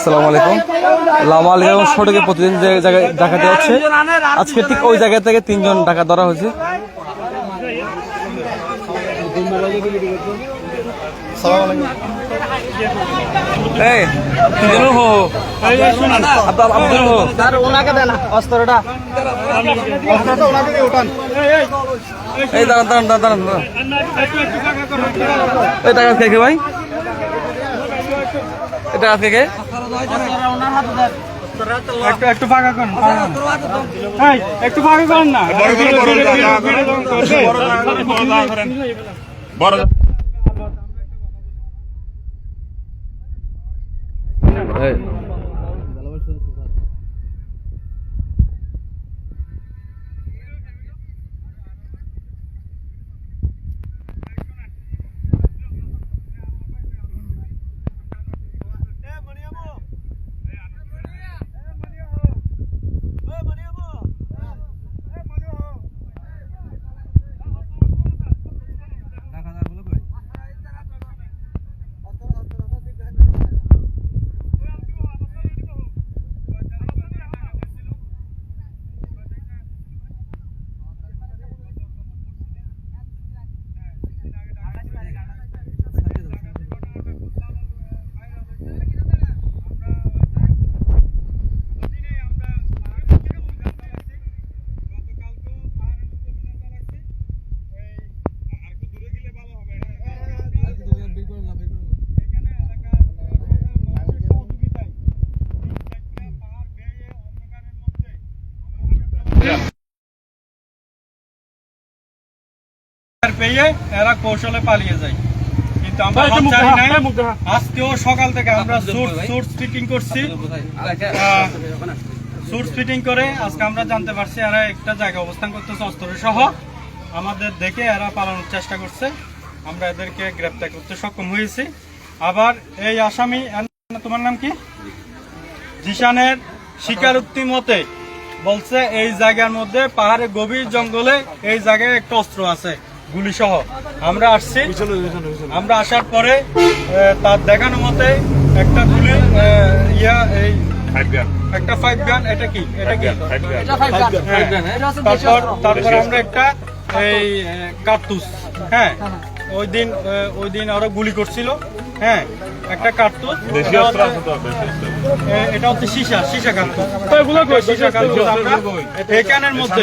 আসসালামু আলাইকুম। লামা আলিয়াম সড়কে প্রতিদিন যে জায়গায় ডাকাতি হচ্ছে আজকে ঠিক ওই জায়গা থেকে তিনজন ডাকাত ধরা হয়েছে। এই দাঁড়ান দাঁড়ান দাঁড়ান দাঁড়ান। এই টাকা কে ভাই? এটা আজকে কে একটু একটু ফাঁকা করুন একটু ফাঁকা করুন না। এই। পেয়ে এরা কৌশলে পালিয়ে যায়। কিন্তু আমরা। আজকেও সকাল থেকে আমরা সোর্স ফিটিং করছি। সোর্স ফিটিং করে আজকে আমরা জানতে পারছি এরা একটা জায়গায় অবস্থান করতেছে অস্ত্র সহ আমাদের দেখে এরা পালানোর চেষ্টা করছে। আমরা এদেরকে গ্রেপ্তার করতে সক্ষম হয়েছি। আবার এই আসামি তোমার নাম কি? জিশানের স্বীকারোক্তি মতে বলছে এই জায়গার মধ্যে পাহাড়ে গভীর জঙ্গলে এই জায়গায় একটা অস্ত্র আছে। গুলি সহ আমরা আসছি। আমরা আসার পরে তার দেখানো মতে একটা গুলি ইয়া এই একটা ফাইভ গান এটা কি? এটা কি? এটা ফাইভ গান হ্যাঁ। এটা হচ্ছে দেশি তারপর তারপর আমরা একটা এই কার্তুস হ্যাঁ? ওই দিন ওই দিন ওরা গুলি করছিল হ্যাঁ? একটা কার্তুস। এটা হচ্ছে- এটা হচ্ছে সীসা সীসা কার্তুস। এখানের মধ্যে।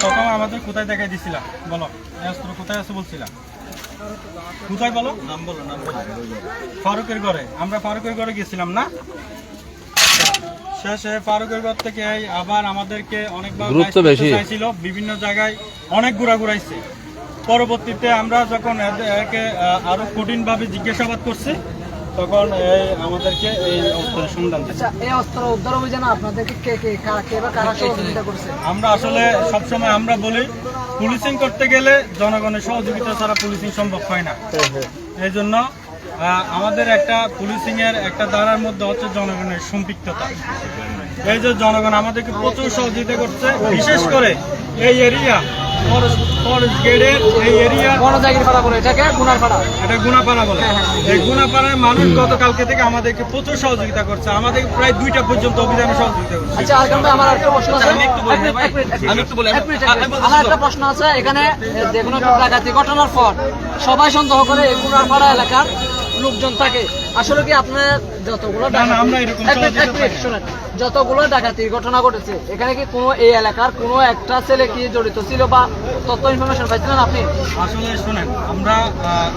প্রথম আমাদের কোথায় দেখাই দিছিলা? বলো। অস্ত্র কোথায় আছে বলছিলা? কোথায় বলো? নাম বলো নাম বলো। ফারুকের ঘরে। আমরা ফারুকের ঘরে গেছিলাম না? শেষে ফারুকের ঘর থেকে আবার আমাদেরকে অনেকবার। চাইছিল বিভিন্ন জায়গায় অনেক ঘোরা ঘুরাইছে। পরবর্তীতে আমরা যখন একে আরও কঠিন ভাবে জিজ্ঞাসাবাদ করছি তখন এই আমাদেরকে এই অস্ত্রের সন্ধান আচ্ছা এই অস্ত্র উদ্ধার অভিযানে আপনাদেরকে কে কে কারা কে বা কারা সহযোগিতা করছে? আমরা আসলে সবসময় আমরা বলি পুলিশিং করতে গেলে জনগণের সহযোগিতা ছাড়া পুলিশিং সম্ভব হয় না। এই জন্য আমাদের একটা পুলিশিং এর একটা দ্বারার মধ্যে হচ্ছে জনগণের সম্পৃক্ততা। এই যে জনগণ আমাদেরকে প্রচুর সহযোগিতা করছে বিশেষ করে এই এরিয়া এই গুনাপাড়ার মানুষ গতকালকে থেকে আমাদেরকে প্রচুর সহযোগিতা করছে। আমাদের প্রায় দুইটা পর্যন্ত অভিযানে সহযোগিতা করছে। আচ্ছা আমার একটা প্রশ্ন আছে। এখানে যে কোনো ঘটনার পর সবাই সন্দেহ করে এই গুনার পাড়া এলাকার লোকজন থাকে। আসলে কি আপনার যতগুলো। যতগুলো ডাকাতির ঘটনা ঘটেছে এখানে কি কোনো এই এলাকার কোনো একটা ছেলে কি জড়িত ছিল বা তথ্য ইনফরমেশন পাইছিলেন আপনি? আসলে শোনেন আমরা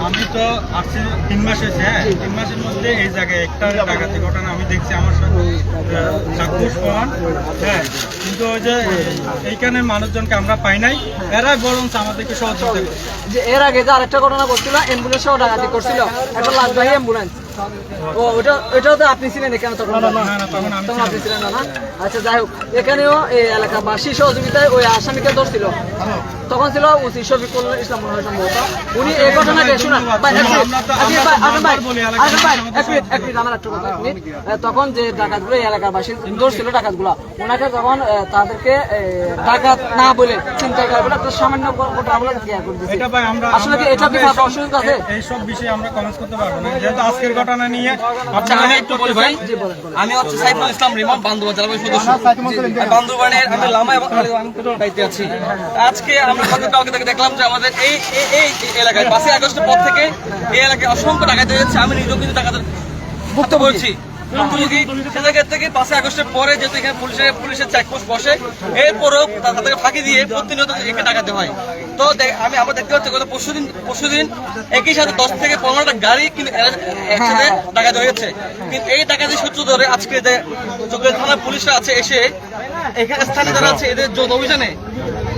আমি তো আসছি তিন মাস হয়েছে হ্যাঁ? তিন মাসের মধ্যে এই জায়গায় একটা ডাকাতির ঘটনা আমি দেখছি আমার সাথে চাক্ষুষ হ্যাঁ? কিন্তু ওই যে এইখানে মানুষজনকে আমরা পাই নাই এরাই বরঞ্চ আমাদেরকে সহযোগিতা যে এর আগে যে আরেকটা ঘটনা ঘটছিল অ্যাম্বুলেন্স সহ ডাকাতি করছিল একটা লাশবাহী অ্যাম্বুলেন্স ও ওটা ওটাও তো আপনি ছিলেন এখানে তখন? না, না, তখন আপনি ছিলেন না না? আচ্ছা যাই হোক। এখানেও এই এলাকাবাসী সহযোগিতায় ওই আসামিকে ধরছিল তখন ছিল ওসি শফিকুল ইসলাম মনে হয় সম্ভবত। উনি এই তখন যে ডাকাতগুলো এই এলাকার বাসী ধরছিল ডাকাতগুলো ওনাকে তখন তাদেরকে ডাকাত না বলে চিন্তা করে বলে সামান্য আসলে কি এটা কি আমরা অসুবিধা আছে? এইসব বিষয়ে আমরা কমেন্ট করতে পারব না। যেহেতু আজকের ঘটনা নিয়ে আচ্ছা আমি একটু বলি ভাই। আমি হচ্ছে সাইফুল ইসলাম রিমন বান্দরবান জেলা সদস্য। বান্দুবানের আমি লামা এবং আমি দায়িত্বে আছি। আজকে আমরা গত কালকে থেকে দেখলাম যে আমাদের এই এই- এই এলাকায় পাঁচই আগস্টের পর থেকে এই এলাকায় অসংখ্য টাকা দিয়েছে। আমি নিজেও কিন্তু টাকা ভুক্ত করছি ভুক্তভোগী সে জায়গা থেকে পাঁচই সাথে দশ থেকে কিন্তু একসাথে ডাকাতি হয়েছে। সূত্র ধরে আজকে যে থানা পুলিশরা আছে এসে এখানে স্থানে যারা আছে, এদের যৌথ অভিযানে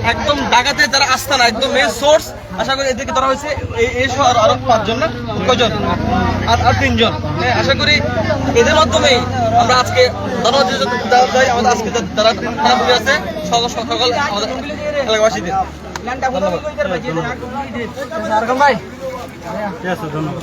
একদম ডাকাতের যারা আস্থানা একদম মেন সোর্স আশা করি এদেরকে ধরা হয়েছে এই এই সহ আরও আরও পাঁচজন না? কয়জন? আর আর তিনজন। হ্যাঁ, আশা করি এদের মাধ্যমেই আমরা আজকে ধন্যবাদ যায় আমাদের আজকে যা- যারা থানা পুলিশ আছে সকল সকল আমাদের এলাকাবাসীদের। ধন্যবাদ। ভাই। ঠিক আছে ধন্যবাদ।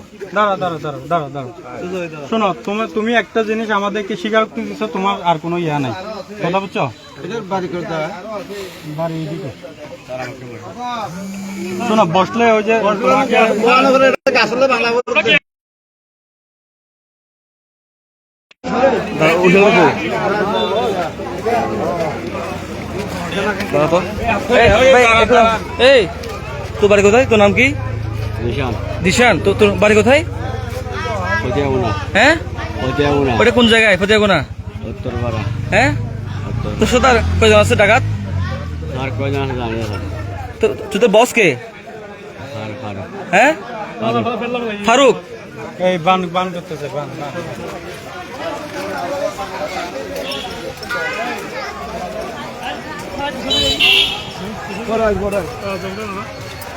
দাঁড়া দাঁড়া দাঁড়া দাঁড়া দাঁড়া শোনো তুমি তুমি একটা জিনিস আমাদেরকে স্বীকার দিচ্ছ তোমার আর কোনো ইয়া নাই কথা বুঝছ শোনো বসলে ওই যে এই তোর বাড়ি কোথায় তোর নাম কি দিশান তো তোর বাড়ি কোথায়? হ্যাঁ? ওটা কোন জায়গায়? ফতেগুনা হ্যাঁ? তো সুতার কয়জন আছে ডাকাত? তো তো তোর বস কে? হ্যাঁ? ফারুক? এই বান বান করতেছে বান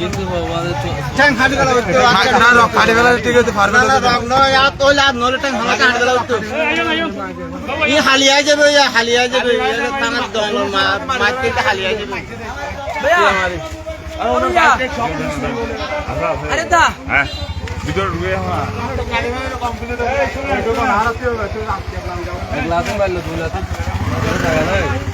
বান ট্যাং ফাটি গেল না রক ফাটি গেল ঠিক আছে পারবে না রক নয় আর তো লাভ নলে ট্যাং হালা কাট গেল তো ই হালিয়া যাবে ইয়া হালিয়া যাবে তানার দল মা মাইতে হালিয়া যাবে। আরে দা। হ্যাঁ ভিতরে ঢুকে হ্যাঁ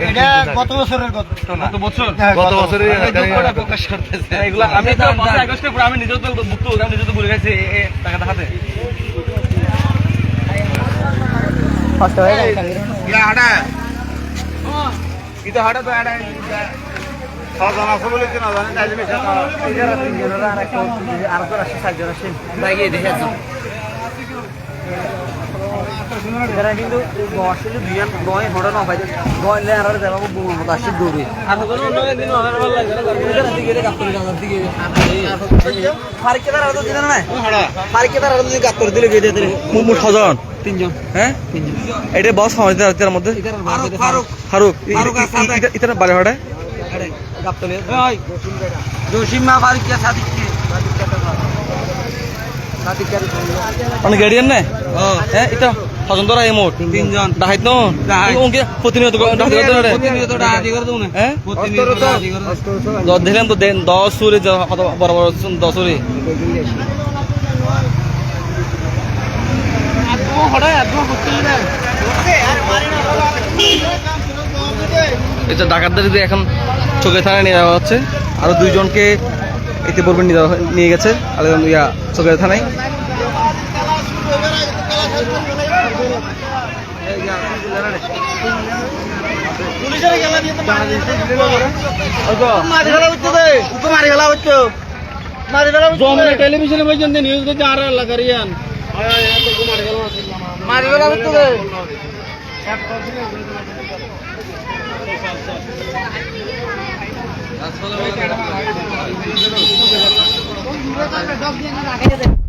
এটা গত বছরের ঘটনা গত বছর? হ্যাঁ, গত বছরের দুঃখটা প্রকাশ করতেছে। এগুলা আমি তো পাঁচই আগস্টের পর আমি নিজেও তো ভুক্ত আমি নিজেও তো ভুলে গেছি এ- এ টাকাটা হাতে। এরা কিন্তু আসলে বিয়ান নয় ঘটনা না পাইছে। গলে আর আর যাব বুমুর মতো আসছে দৌড়ে। আর কোনো দিন আমার ভালো লাগে না দিকে রে দিকে ফারিকে তার আলাদা দিন না ফারিকে তার দিন গাত্তরি দিলে মোট ছজন তিনজন। হ্যাঁ? তিনজন। এটা বস আমাদের রাতের মধ্যে? ফারুক ফারুক। ফারুক ফারুক আর ইতার আরে ওই জসিমা ফারিকে সাদিককে সাদিককে মানে গাড়িয়ান না? হ্যাঁ এটা ছজন ধরা মোট? তিনজন। ডাহাইত ন? ওকে প্রতিনিয়ত ডাহাইত করতে পারে প্রতিনিয়ত না। হ্যাঁ দেখলাম তো সুরে বড় বড় সু- দশ সুরে এটা ডাকাতদের এখন চোখে থানায় নিয়ে যাওয়া হচ্ছে আরও দুইজনকে এতে পূর্বে নিয়ে যাওয়া নিয়ে গেছে। আলাদা ইয়া চোখে থানায় টেলিভিশনে পর্যন্ত নিউজ করছে আর মারি হচ্ছে রে আসলে